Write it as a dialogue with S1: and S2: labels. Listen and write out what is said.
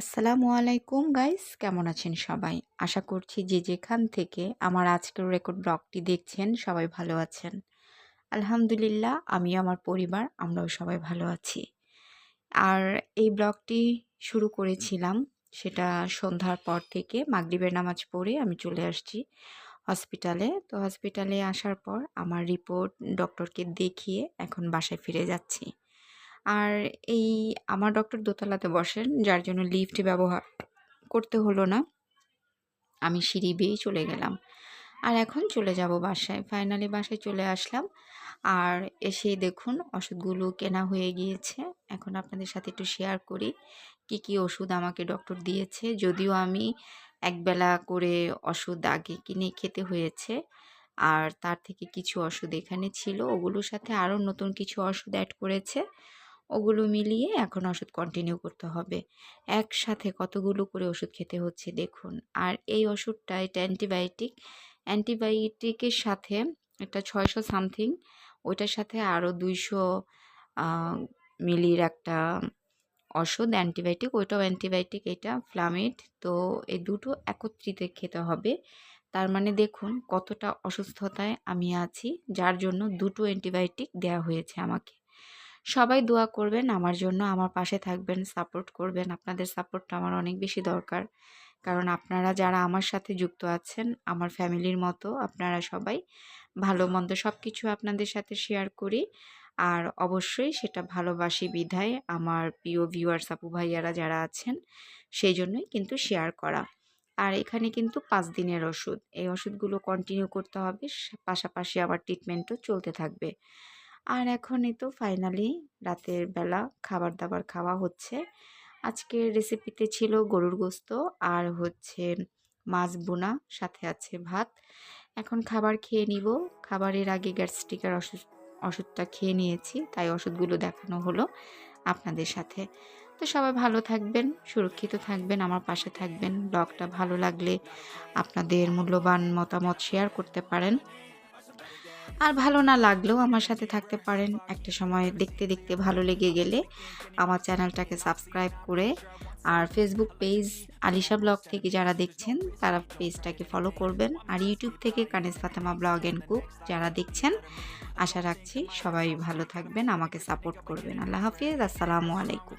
S1: আসসালামু আলাইকুম গাইস, কেমন আছেন সবাই? আশা করছি যে যেখান থেকে আমার আজকের রেকর্ড ব্লগটি দেখছেন সবাই ভালো আছেন। আলহামদুলিল্লাহ আমি আমার পরিবার, আমরাও সবাই ভালো আছি। আর এই ব্লগটি শুরু করেছিলাম, সেটা সন্ধ্যার পর থেকে মাগরিবের নামাজ পড়ে আমি চলে আসছি হসপিটালে। তো হসপিটালে আসার পর আমার রিপোর্ট ডক্টরকে দেখিয়ে এখন বাসায় ফিরে যাচ্ছি। আর এই আমার ডক্টর দোতলাতে বসেন, যার জন্য লিফট ব্যবহার করতে হলো না। আমি সিঁড়ি বেয়েই চলে গেলাম। আর এখন চলে যাব বাসায়। ফাইনালি বাসায় চলে আসলাম। আর এসে দেখুন ওষুধগুলো কেনা হয়ে গিয়েছে। এখন আপনাদের সাথে একটু শেয়ার করি কি কি ওষুধ আমাকে ডক্টর দিয়েছে। যদিও আমি একবেলা করে ওষুধ আগে কিনে খেতে হয়েছে। আর তার থেকে কিছু ওষুধ এখানে ছিল। ওগুলোর সাথে আরও নতুন কিছু ওষুধ অ্যাড করেছে। ওগুলো মিলিয়ে এখন ওষুধ কন্টিনিউ করতে হবে। একসাথে কতগুলো করে ওষুধ খেতে হচ্ছে দেখুন। আর এই ওষুধটা, এটা অ্যান্টিবায়োটিক অ্যান্টিবায়োটিকের সাথে এটা ছয়শো সামথিং ওইটার সাথে আরও দুইশো মিলির একটা ওষুধ অ্যান্টিবায়োটিক ওইটাও অ্যান্টিবায়োটিক এটা ফ্লামিড তো এই দুটো একত্রিত খেতে হবে। তার মানে দেখুন কতটা অসুস্থতায় আমি আছি, যার জন্য দুটো অ্যান্টিবায়োটিক দেওয়া হয়েছে আমাকে। সবাই দোয়া করবেন, আমার জন্য আমার পাশে থাকবেন, সাপোর্ট করবেন। আপনাদের সাপোর্টটা আমার অনেক বেশি দরকার। কারণ আপনারা যারা আমার সাথে যুক্ত আছেন, আমার ফ্যামিলির মতো, আপনারা সবাই ভালো মন্দ সব কিছু আপনাদের সাথে শেয়ার করি। আর অবশ্যই সেটা ভালোবাসি বিধায় আমার প্রিয় ভিউয়ার্স আপু ভাইয়ারা যারা আছেন, সেই জন্যই কিন্তু শেয়ার করা। আর এখানে কিন্তু পাঁচ দিনের ওষুধ। এই ওষুধগুলো কন্টিনিউ করতে হবে পাশাপাশি আবার ট্রিটমেন্টও চলতে থাকবে। আর এখন এই তো ফাইনালি রাতের বেলা খাবার দাবার খাওয়া হচ্ছে। আজকের রেসিপিতে ছিল গরুর গোস্ত আর হচ্ছে মাছ বোনা সাথে আছে ভাত। এখন খাবার খেয়ে নিব। খাবারের আগে গ্যাস্ট্রিকের ওষুধ ওষুধটা খেয়ে নিয়েছি, তাই ওষুধগুলো দেখানো হলো আপনাদের সাথে। তো সবাই ভালো থাকবেন, সুরক্ষিত থাকবেন, আমার পাশে থাকবেন। ব্লগটা ভালো লাগলে আপনাদের মূল্যবান মতামত শেয়ার করতে পারেন। আর ভালো না লাগলেও আমার সাথে থাকতে পারেন। একটা সময় দেখতে দেখতে ভালো লেগে গেলে আমার চ্যানেলটাকে সাবস্ক্রাইব করে আর ফেসবুক পেজ আলিশা ব্লগ থেকে যারা দেখছেন, তারা পেজটাকে ফলো করবেন। আর ইউটিউব থেকে Kaniz Fatema blog and cook যারা দেখছেন, আশা রাখছি সবাই ভালো থাকবেন, আমাকে সাপোর্ট করবেন। আল্লাহ হাফিজ, আসসালামু আলাইকুম।